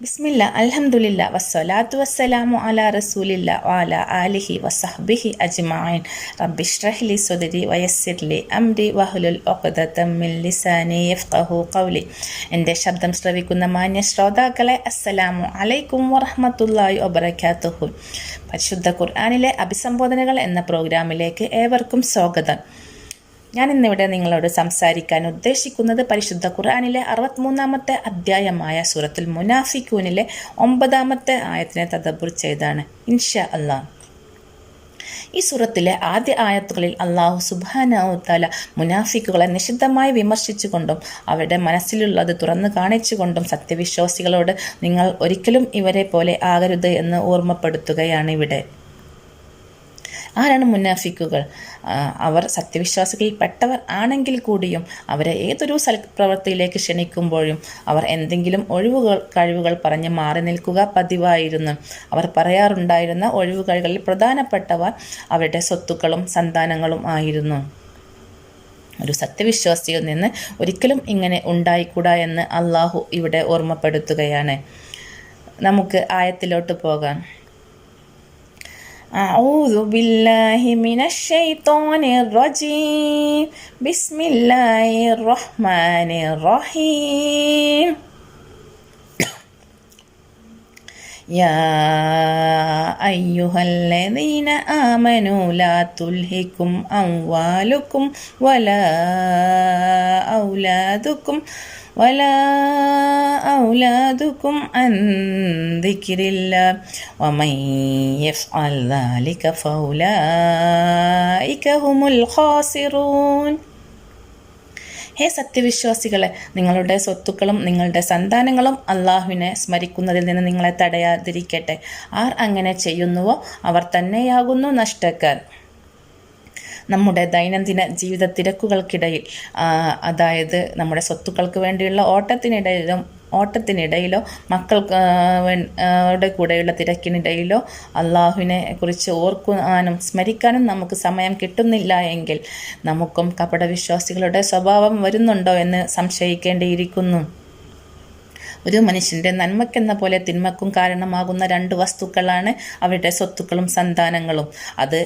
ബിസ്മില്ല അലഹമുല്ല വസ്സലാത്തു വസ്സലാമു അലാ റസൂലില്ല വാല ആലിഹി വസഹ്ബിഹി അജ്മഈൻ റബ്ബിഷ്റഹ്ലി സുദരി വയസ്സിർലി അംരി വഹുലുൽ മിൻ ലിസാനി യഫ്ഖഹു ഖൗലി. എന്റെ ശബ്ദം ശ്രവിക്കുന്ന മാന്യ ശ്രോതാക്കളെ അസ്സലാമു അലൈക്കും വറഹ്മത്തുള്ളാഹി വബറകാതുഹു. പരിശുദ്ധ ഖുർആാനിലെ അഭിസംബോധനകൾ എന്ന പ്രോഗ്രാമിലേക്ക് ഏവർക്കും സ്വാഗതം. ഞാൻ ഇന്നിവിടെ നിങ്ങളോട് സംസാരിക്കാൻ ഉദ്ദേശിക്കുന്നത് പരിശുദ്ധ ഖുർആനിലെ അറുപത്തിമൂന്നാമത്തെ അധ്യായമായ സൂറത്തുൽ മുനാഫിക്കൂനിലെ ഒമ്പതാമത്തെ ആയത്തിനെ തദബുർ ചെയ്താണ്. ഇൻഷാ അള്ളാഹ് ഈ സൂറത്തിലെ ആദ്യ ആയത്തുകളിൽ അള്ളാഹു സുബാനാവുത്താല മുനാഫിക്കുകളെ നിഷിദ്ധമായി വിമർശിച്ചുകൊണ്ടും അവരുടെ മനസ്സിലുള്ളത് തുറന്നു കാണിച്ചുകൊണ്ടും സത്യവിശ്വാസികളോട് നിങ്ങൾ ഒരിക്കലും ഇവരെ പോലെ ആകരുത് എന്ന് ഓർമ്മപ്പെടുത്തുകയാണ് ഇവിടെ. ആരാണ് മുന്നാഫിക്കുകൾ? അവർ സത്യവിശ്വാസികളിൽപ്പെട്ടവർ ആണെങ്കിൽ കൂടിയും അവരെ ഏതൊരു സൽപ്രവൃത്തിയിലേക്ക് ക്ഷണിക്കുമ്പോഴും അവർ എന്തെങ്കിലും ഒഴിവുകൾ കഴിവുകൾ പറഞ്ഞ് മാറി നിൽക്കുക പതിവായിരുന്നു. അവർ പറയാറുണ്ടായിരുന്ന ഒഴിവുകളിൽ പ്രധാനപ്പെട്ടവർ അവരുടെ സ്വത്തുക്കളും സന്താനങ്ങളും ആയിരുന്നു. ഒരു സത്യവിശ്വാസിയിൽ നിന്ന് ഒരിക്കലും ഇങ്ങനെ ഉണ്ടായിക്കൂടാ എന്ന് അള്ളാഹു ഇവിടെ ഓർമ്മപ്പെടുത്തുകയാണ്. നമുക്ക് ആയത്തിലോട്ട് പോകാം. أعوذ بالله من الشيطان الرجيم. بسم الله الرحمن الرحيم. يا أيها الذين آمنوا لا تلهكم أموالكم ولا أولادكم ഖാസിറൂൻ. ഹേ സത്യവിശ്വാസികളെ നിങ്ങളുടെ സ്വത്തുക്കളും നിങ്ങളുടെ സന്താനങ്ങളും അള്ളാഹുവിനെ സ്മരിക്കുന്നതിൽ നിന്ന് നിങ്ങളെ തടയാതിരിക്കട്ടെ. ആർ അങ്ങനെ ചെയ്യുന്നുവോ? അവർ തന്നെയാകുന്നു നഷ്ടക്കാർ. നമ്മുടെ ദൈനംദിന ജീവിത തിരക്കുകൾക്കിടയിൽ അതായത് നമ്മുടെ സ്വത്തുക്കൾക്ക് വേണ്ടിയുള്ള ഓട്ടത്തിനിടയിലും ഓട്ടത്തിനിടയിലോ മക്കൾക്ക് കൂടെയുള്ള തിരക്കിനിടയിലോ അള്ളാഹുവിനെ കുറിച്ച് ഓർക്കുവാനും സ്മരിക്കാനും നമുക്ക് സമയം കിട്ടുന്നില്ല എങ്കിൽ നമുക്കും കപടവിശ്വാസികളുടെ സ്വഭാവം വരുന്നുണ്ടോ എന്ന് സംശയിക്കേണ്ടിയിരിക്കുന്നു. ഒരു മനുഷ്യന്റെ നന്മയ്ക്കെന്ന പോലെ തിന്മക്കും കാരണമാകുന്ന രണ്ട് വസ്തുക്കളാണ് അവരുടെ സ്വത്തുക്കളും സന്താനങ്ങളും. അത്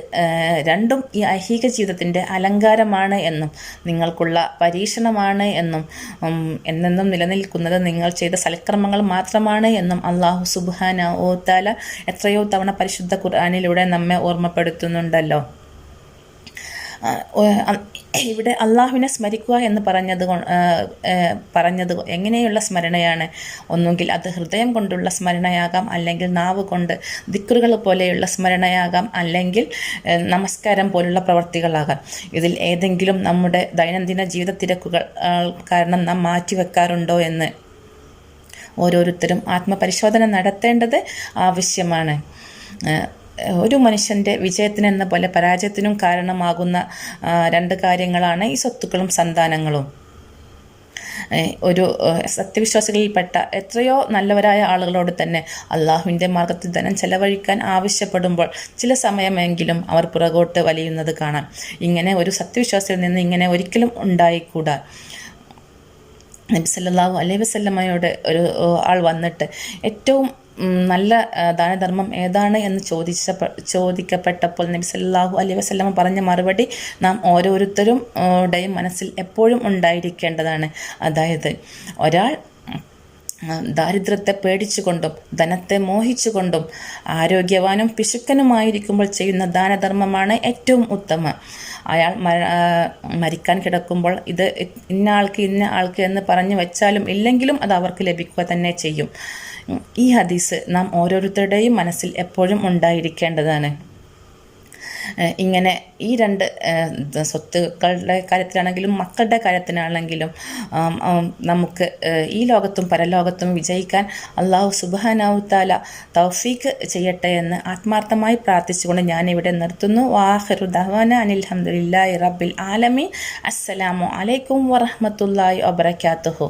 രണ്ടും ഈ ഐഹിക ജീവിതത്തിന്റെ അലങ്കാരമാണ് എന്നും നിങ്ങൾക്കുള്ള പരീക്ഷണമാണ് എന്നും എന്നെന്നും നിലനിൽക്കുന്നത് നിങ്ങൾ ചെയ്ത സൽക്രമങ്ങൾ മാത്രമാണ് എന്നും അള്ളാഹു സുബാന ഓത്താല എത്രയോ തവണ പരിശുദ്ധ ഖുർആാനിലൂടെ നമ്മെ ഓർമ്മപ്പെടുത്തുന്നുണ്ടല്ലോ. ഇവിടെ അള്ളാഹുവിനെ സ്മരിക്കുക എന്ന് പറഞ്ഞത് പറഞ്ഞത് എങ്ങനെയുള്ള സ്മരണയാണ്? ഒന്നുകിൽ അത് ഹൃദയം കൊണ്ടുള്ള സ്മരണയാകാം അല്ലെങ്കിൽ നാവ് കൊണ്ട് ദിക്കറുകൾ പോലെയുള്ള സ്മരണയാകാം അല്ലെങ്കിൽ നമസ്കാരം പോലുള്ള പ്രവർത്തികളാകാം. ഇതിൽ ഏതെങ്കിലും നമ്മുടെ ദൈനംദിന ജീവിത തിരക്കുകൾ കാരണം നാം മാറ്റിവെക്കാറുണ്ടോ എന്ന് ഓരോരുത്തരും ആത്മപരിശോധന നടത്തേണ്ടത് ആവശ്യമാണ്. ഒരു മനുഷ്യന്റെ വിജയത്തിന് എന്ന പോലെ പരാജയത്തിനും കാരണമാകുന്ന രണ്ട് കാര്യങ്ങളാണ് ഈ സ്വത്തുക്കളും സന്താനങ്ങളും. ഒരു സത്യവിശ്വാസികളിൽപ്പെട്ട എത്രയോ നല്ലവരായ ആളുകളോട് തന്നെ അള്ളാഹുവിന്റെ മാർഗത്തിൽ ധനം ചെലവഴിക്കാൻ ആവശ്യപ്പെടുമ്പോൾ ചില സമയമെങ്കിലും അവർ പുറകോട്ട് വലിയുന്നത് കാണാം. ഇങ്ങനെ ഒരു സത്യവിശ്വാസിയിൽ നിന്ന് ഇങ്ങനെ ഒരിക്കലും ഉണ്ടായിക്കൂടാ. നബി സല്ലാഹു അലൈഹി വസ്ലമ്മയോട് ഒരു ആൾ വന്നിട്ട് ഏറ്റവും നല്ല ദാനധർമ്മം ഏതാണ് എന്ന് ചോദിച്ച ചോദിക്കപ്പെട്ടപ്പോൾ നബി സല്ലാഹു അലൈഹി വസ്ലമ പറഞ്ഞ മറുപടി നാം ഓരോരുത്തരും ടെയും മനസ്സിൽ എപ്പോഴും ഉണ്ടായിരിക്കേണ്ടതാണ്. അതായത് ഒരാൾ ദാരിദ്ര്യത്തെ പേടിച്ചുകൊണ്ടും ധനത്തെ മോഹിച്ചുകൊണ്ടും ആരോഗ്യവാനും പിശുക്കനുമായിരിക്കുമ്പോൾ ചെയ്യുന്ന ദാനധർമ്മമാണ് ഏറ്റവും ഉത്തമം. അയാൾ മരിക്കാൻ കിടക്കുമ്പോൾ ഇത് ഇന്ന ആൾക്ക് ഇന്ന ആൾക്ക് എന്ന് പറഞ്ഞു വെച്ചാലും ഇല്ലെങ്കിലും അത് അവർക്ക് ലഭിക്കുക തന്നെ ചെയ്യും. ഈ ഹദീസ് നാം ഓരോരുത്തരുടെയും മനസ്സിൽ എപ്പോഴും ഉണ്ടായിരിക്കേണ്ടതാണ്. ഇങ്ങനെ ഈ രണ്ട് സ്വത്തുക്കളുടെ കാര്യത്തിലാണെങ്കിലും മക്കളുടെ കാര്യത്തിനാണെങ്കിലും നമുക്ക് ഈ ലോകത്തും പരലോകത്തും വിജയിക്കാൻ അള്ളാഹു സുബാനാവുത്താല താല തൗഫീഖ് ചെയ്യട്ടെ എന്ന് ആത്മാർത്ഥമായി പ്രാർത്ഥിച്ചുകൊണ്ട് ഞാനിവിടെ നിർത്തുന്നു. വാഹിറു അനിൽ ഹംദുലില്ലാഹി റബ്ബിൽ ആലമി അസ്സലാമു അലൈക്കും വറഹ്മത്തുള്ളാഹി വബറകാതുഹു.